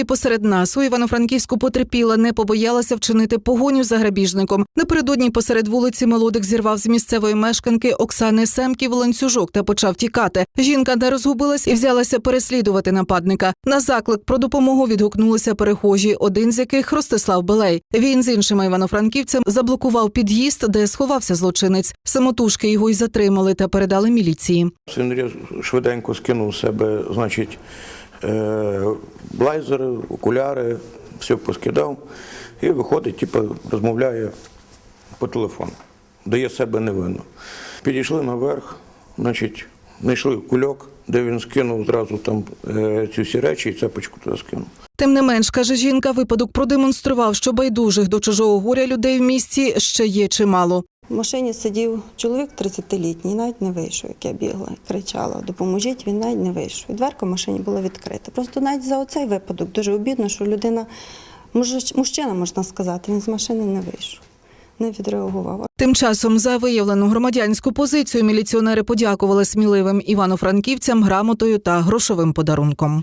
і посеред нас у Івано-Франківську потерпіла, не побоялася вчинити погоню за грабіжником. Напередодні посеред вулиці молодик зірвав з місцевої мешканки Оксани Семків ланцюжок та почав тікати. Жінка не розгубилась і взялася переслідувати нападника. На заклик про допомогу відгукнулися перехожі, один з яких Ростислав Белей. Він з іншими івано-франківцями заблокував під'їзд, де сховався злочинець. Самотужки його й затримали та передали міліції. Син швиденько скинув себе, значить, блайзери, окуляри, все поскидав і виходить, типу, розмовляє по телефону, дає себе невинно. Підійшли наверх, значить, знайшли кульок, де він скинув зразу там е, ці всі речі і цепочку туди скинув. Тим не менш, каже жінка, випадок продемонстрував, що байдужих до чужого горя людей в місті ще є чимало. В машині сидів чоловік 30-літній, навіть не вийшов, як я бігла, кричала: допоможіть, він навіть не вийшов. І дверка в машині була відкрита. Просто навіть за оцей випадок дуже обідно, що людина, мужчина, можна сказати, він з машини не вийшов, не відреагував. Тим часом за виявлену громадянську позицію міліціонери подякували сміливим івано-франківцям грамотою та грошовим подарунком.